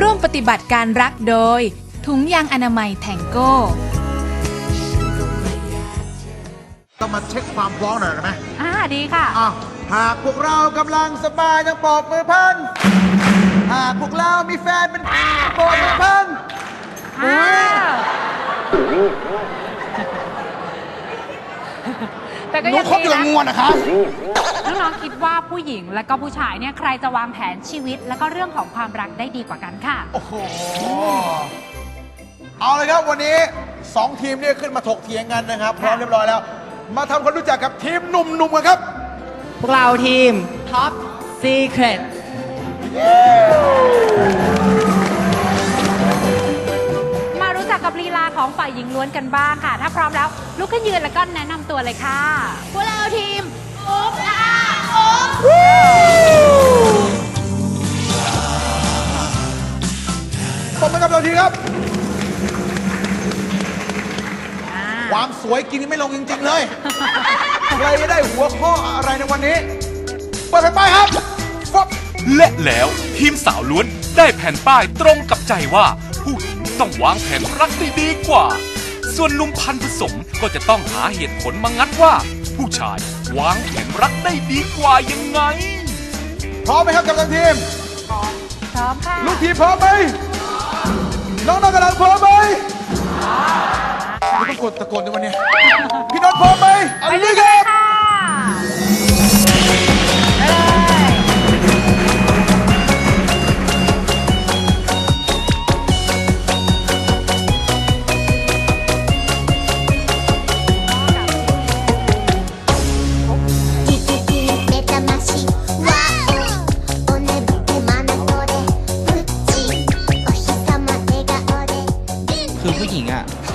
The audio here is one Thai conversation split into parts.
ร่วมปฏิบัติการรักโดย ถุงยางอนามัยแทงโก้ ต้องมาเช็คความพร้อมหน่อยได้ไหมอ่าดีค่ะ อ้าวหากพวกเรากำลังสบายยังปอบมือพัน หากพวกเรามีแฟนเป็นปอบมือพัน อ่าแต่ ก็หนูยังคบอยู่กับดีงวนนะคะนะน้องๆคิดว่าผู้หญิงและก็ผู้ชายเนี่ยใครจะวางแผนชีวิต และก็เรื่องของความรักได้ดีกว่ากันค่ะ โอ้โห เอาเลยครับวันนี้ 2 ทีมเนี่ยขึ้นมาถกเถียงกันนะครับ พร้อมเรียบร้อยแล้ว มาทำความรู้จักกับทีมหนุ่มๆกันครับ พวกเราทีม Top Secret ม ของฝ่ายหญิงล้วนกันบ้างค่ะ ถ้าพร้อมแล้วลุกขึ้นยืนแล้วก็แนะนำตัวเลยค่ะ พวกเราทีมโอ๊บอาโอ๊บผมเป็นกับเราทีครับความสวยกินไม่ลงจริง ๆ เลย ใครจะได้หัวข้ออะไรในวันนี้ เปิดแผ่นป้ายครับฟับและแล้วทีมสาวล้วนได้แผ่นป้ายตรงกับใจว่าผู้หญิง ต้องวางแผนรักได้ดีกว่า ส่วนหนุ่มพันธุ์ผสมก็จะต้องหาเหตุผลมางัดว่า ผู้ชายวางแผนรักได้ดีกว่ายังไง พร้อมไหมครับกับทางทีม พร้อมค่ะ ลูกทีมพร้อมไหมน้องๆกำลังพร้อมไหมไม่ต้องกดตะโกนในวันนี้พี่นนท์พร้อมไหมเอาไปเลเลยยครับค่ะ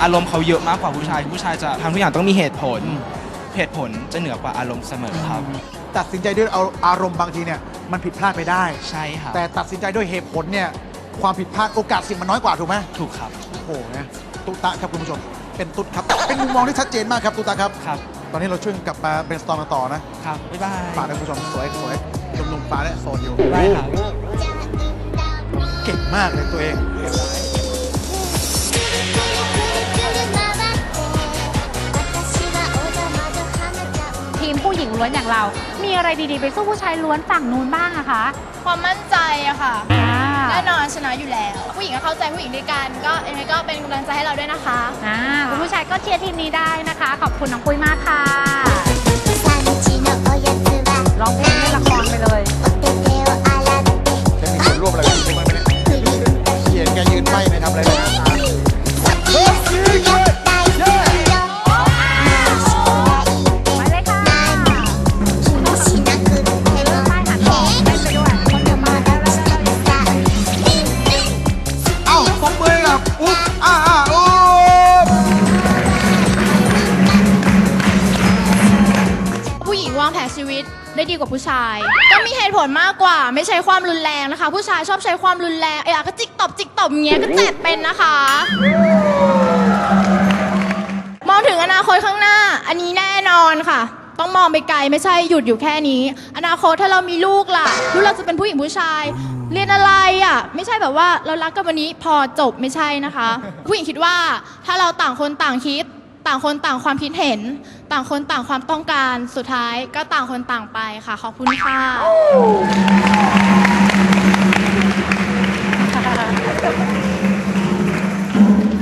อะอารมณ์เขาเยอะมากกว่าผู้ชาย ผู้ชายจะทำทุกอย่างต้องมีเหตุผล เหตุผลจะเหนือกว่าอารมณ์เสมอครับ ตัดสินใจด้วยเอาอารมณ์บางทีเนี่ยมันผิดพลาดไปได้ ใช่ครับแต่ตัดสินใจด้วยเหตุผลเนี่ยความผิดพลาดโอกาสเสี่ยงมันน้อยกว่าถูกไหมถูกครับ โอ้โหนะตุ๊ตะครับคุณผู้ชม เป็นตุ๊ดครับ เป็นมุมมองที่ชัดเจนมากครับตุ๊ตะครับ ครับ ตอนนี้เราช่วยกันกลับมาเบนสตอร์มาต่อนะ ครับ บ๊ายบายฝากนะคุณผู้ชมสวยสวยหนุ่มๆฟ้าและโซนอยู่ ได้ครับ เก่งมากเลยตัวเอง ล้วนอย่างเรา มีอะไรดีๆ ไปสู้ผู้ชายล้วนฝั่งนู้นบ้างอะคะความมั่นใจอะค่ะ อ่าแน่นอนชนะอยู่แล้ว ผู้หญิงก็เข้าใจผู้หญิงด้วยกัน ก็ยังไงก็เป็นกำลังใจให้เราด้วยนะคะ อ่าคุณผู้ชายก็เชียร์ทีมนี้ได้นะคะ ขอบคุณน้องปุ้ยมากค่ะ ญิงวางแผนชีวิตได้ดีกว่าผู้ชายต้องมีเหตุผลมากกว่า ไม่ใช้ความรุนแรงนะคะ ผู้ชายชอบใช้ความรุนแรงเอะก็จิกตบจิกตบเงี้ยก็เจ็บเป็นนะคะ มองถึงอนาคตข้างหน้า อันนี้แน่นอนค่ะ ต้องมองไปไกลไม่ใช่หยุดอยู่แค่นี้ อนาคตถ้าเรามีลูกล่ะลูกเราจะเป็นผู้หญิงผู้ชาย เรียนอะไรอะไม่ใช่แบบว่าเรารักกันวันนี้พอจบไม่ใช่นะคะ ผู้หญิงคิดว่าถ้าเราต่างคนต่างคิด ต่างคนต่างความคิดเห็น ต่างคนต่างความต้องการสุดท้ายก็ต่างคนต่างไปค่ะ ขอบคุณค่ะ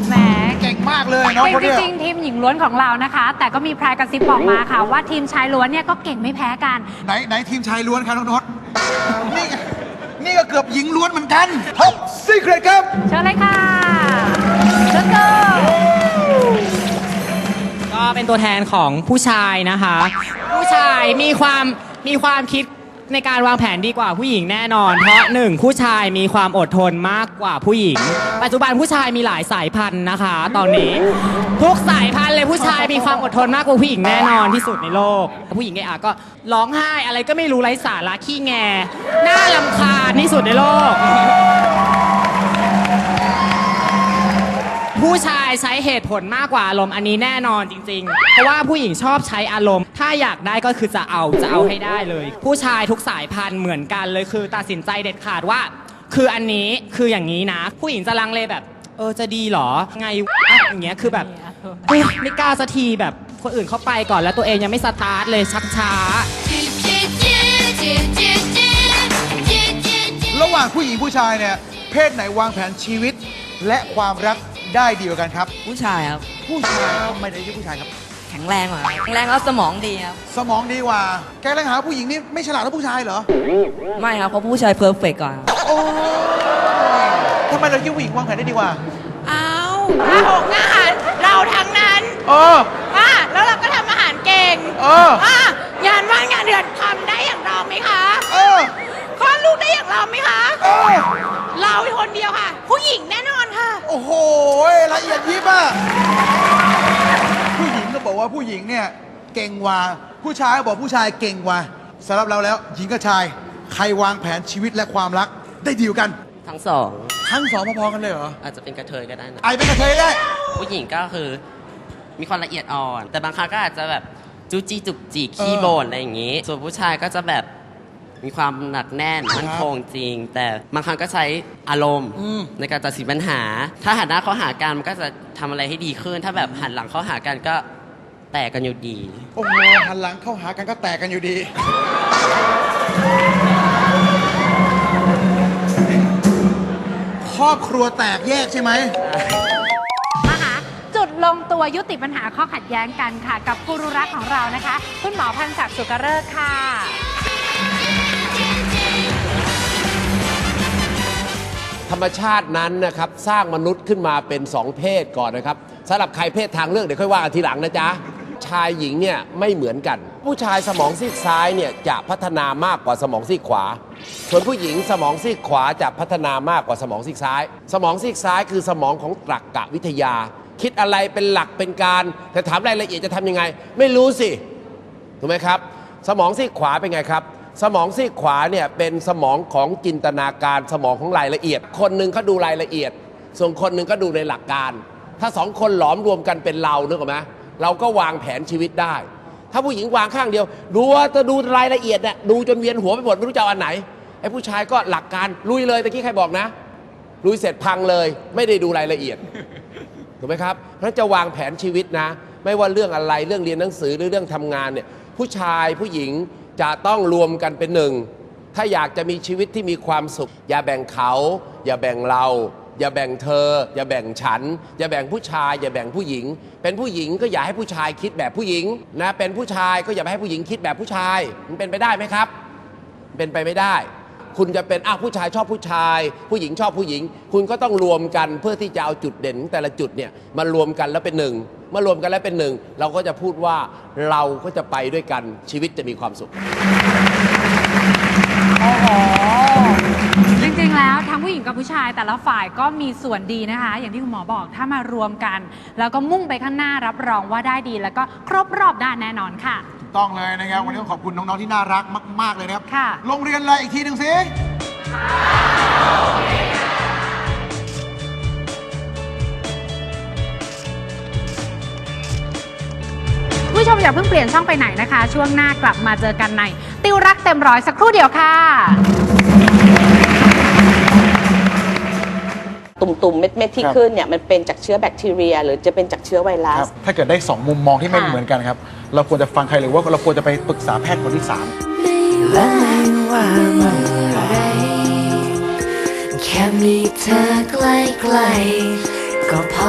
แหมเก่งมากเลยน้องคนจเนี้ยริงๆทีมหญิงล้วนของเรานะคะ แต่ก็มีพรายกระซิบบอกมาค่ะ ว่าทีมชายล้วนเนี่ยก็เก่งไม่แพ้กัน ไหนไหนทีมชายล้วนครับน้องนศนี่ไงนี่ก็เกือบหญิงล้วนเหมือนกันท็อปซีเครตครับ เชิญเลยค่ะ เป็นตัวแทนของผู้ชายนะคะ ผู้ชายมีความมีความคิดในการวางแผนดีกว่าผู้หญิงแน่นอน เพราะหนึ่งผู้ชายมีความอดทนมากกว่าผู้หญิง ปัจจุบันผู้ชายมีหลายสายพันธุ์นะคะ ตอนนี้ ทุกสายพันธุ์เลยผู้ชายมีความอดทนมากกว่าผู้หญิงแน่นอนที่สุดในโลก ผู้หญิงไอ้อะก็ร้องไห้อะไรก็ไม่รู้ไร้สาระขี้แงน่าลำคาญที่สุดในโลก ผู้ชายใช้เหตุผลมากกว่าอารมณ์อันนี้แน่นอนจริง ๆ เพราะว่าผู้หญิงชอบใช้อารมณ์ ถ้าอยากได้ก็คือจะเอาจะเอาให้ได้เลย ผู้ชายทุกสายพันธุ์เหมือนกันเลยคือ ตัดสินใจเด็ดขาดว่า คืออันนี้คืออย่างนี้นะ ผู้หญิงจะลังเลแบบ เออจะดีเหรอไงวะอย่างเงี้ยคือแบบเฮ้ยไม่กล้าสักทีแบบคนอื่นเข้าไปก่อนแล้วตัวเองยังไม่สตาร์ทเลยชักช้า ระหว่างผู้หญิงผู้ชายเนี่ย เพศไหนวางแผนชีวิตและความรัก ได้ดีกว่ากันครับ ผู้ชายครับ ผู้ชายทำไมถึงชื่อผู้ชายครับ แข็งแรงกว่าครับแข็งแรงแล้วสมองดีครับ สมองดีกว่า แกแรงหาผู้หญิงนี่ไม่ฉลาดเท่าผู้ชายเหรอไม่ครับ เพราะผู้ชายเพอร์เฟกต์กว่าครับโอ้ยทำไมเราคิดว่าผู้หญิงวางแผนได้ดีกว่าเอาอาหกอาหารเราทั้งนั้นเอออะแล้วเราก็ทำอาหารเก่งเอออะงานว่างงานเดือนทำได้อย่างเราไหมคะเออคลอดลูกได้อย่างเราไหมคะ เออ เราคนเดียวค่ะ ผู้หญิงแน่นอนค่ะ โอ้โหละเอียดยิบอะผู้หญิงก็บอกว่าผู้หญิงเนี่ยเก่งกว่า ผู้ชายก็บอกผู้ชายเก่งกว่าสำหรับเราแล้ว หญิงกับชาย ใครวางแผนชีวิตและความรัก ได้ดีกว่ากัน ทั้งสอง ทั้งสองพอๆกันเลยเหรออาจจะเป็นกระเทยก็ได้นะ ไอเป็นกระเทยได้ผู้หญิงก็คือมีความละเอียดอ่อน แต่บางครั้งก็อาจจะแบบจู้จี้จุกจิกขี้เออบ่นอะไรอย่างนี้ ส่วนผู้ชายก็จะแบบ มีความหนักแน่นมั่นคงจริง แต่บางครั้งก็ใช้อารมณ์อืมในการตัดสินปัญหา ถ้าหันหน้าเข้าหากันมันก็จะทำอะไรให้ดีขึ้น ถ้าแบบหันหลังเข้าหากันก็แตกกันอยู่ดี โอ้โหหันหลังเข้าหากันก็แตกกันอยู่ดีครอบครัวแตกแยกใช่ไหมมาหาจุดลงตัวยุติปัญหาข้อขัดแย้งกันค่ะ กับกูรูรักของเรานะคะ คุณหมอพันศักดิ์สุกเริกษ์ค่ะ ธรรมชาตินั้นนะครับสร้างมนุษย์ขึ้นมาเป็นสองเพศก่อนนะครับสำหรับใครเพศทางเลือกเดี๋ยวค่อยว่ากันทีหลังนะจ๊ะชายหญิงเนี่ยไม่เหมือนกัน ผู้ชายสมองซีกซ้ายเนี่ยจะพัฒนามากกว่าสมองซีกขวา ส่วนผู้หญิงสมองซีกขวาจะพัฒนามากกว่าสมองซีกซ้าย สมองซีกซ้ายคือสมองของตรรกะวิทยา คิดอะไรเป็นหลักเป็นการ แต่ถามรายละเอียดจะทำยังไง ไม่รู้สิถูกไหมครับ สมองซีกขวาเป็นไงครับ สมองซีกขวาเนี่ยเป็นสมองของจินตนาการสมองของรายละเอียด คนหนึ่งเขาดูรายละเอียด ส่วนคนหนึ่งก็ดูในหลักการ ถ้าสองคนหลอมรวมกันเป็นเรานึกออกไหมเราก็วางแผนชีวิตได้ ถ้าผู้หญิงวางข้างเดียว ดูว่าจะดูรายละเอียดเนี่ยดูจนเวียนหัวไปหมดไม่รู้จะเอาอันไหนไอ้ผู้ชายก็หลักการลุยเลยตะกี้ใครบอกนะลุยเสร็จพังเลย ไม่ได้ดูรายละเอียดถูกไหมครับเพราะจะวางแผนชีวิตนะ ไม่ว่าเรื่องอะไรเรื่องเรียนหนังสือหรือเรื่องทำงานเนี่ยผู้ชายผู้หญิง จะต้องรวมกันเป็นหนึ่ง ถ้าอยากจะมีชีวิตที่มีความสุข อย่าแบ่งเขา อย่าแบ่งเรา อย่าแบ่งเธอ อย่าแบ่งฉัน อย่าแบ่งผู้ชาย อย่าแบ่งผู้หญิง เป็นผู้หญิงก็อย่าให้ผู้ชายคิดแบบผู้หญิงนะเป็นผู้ชายก็อย่าไปให้ผู้หญิงคิดแบบผู้ชาย มันเป็นไปได้ไหมครับ เป็นไปไม่ได้ คุณจะเป็นอ้าวผู้ชายชอบผู้ชาย ผู้หญิงชอบผู้หญิง คุณก็ต้องรวมกันเพื่อที่จะเอาจุดเด่นของแต่ละจุดเนี่ยมารวมกันแล้วเป็นหนึ่งเมื่อรวมกันแล้วเป็นหนึ่งเราก็จะพูดว่าเราก็จะไปด้วยกันชีวิตจะมีความสุขจริงๆ แล้วทั้งผู้หญิงกับผู้ชายแต่ละฝ่ายก็มีส่วนดีนะคะ อย่างที่คุณหมอบอกถ้ามารวมกัน แล้วก็มุ่งไปข้างหน้ารับรองว่าได้ดี แล้วก็ครบรอบด้านแน่นอนค่ะ ต้องเลยนะครับ วันนี้ต้องขอบคุณน้อง ๆ ที่น่ารักมาก ๆ เลยนะครับ ค่ะ โรงเรียนอะไรอีกทีหนึ่งสิผู้ชมอย่าเพิ่งเปลี่ยนช่องไปไหนนะคะ ช่วงหน้ากลับมาเจอกันใน ติวรักเต็มร้อยสักครู่เดียวค่ะ ตุ่มๆ เม็ดๆที่ครับขึ้นเนี่ยมันเป็นจากเชื้อแบคทีเรีย หรือจะเป็นจากเชื้อไวรัครัสบถ้าเกิดได้สองมุมมองที่ไม่ค่ะ เหมือนกันครับ เราควรจะฟังใครหรือว่าเราควรจะไปปรึกษาแพทย์คนที่สามและไม่ว่าเมื่อไรแค่มีเธอใกล้ๆ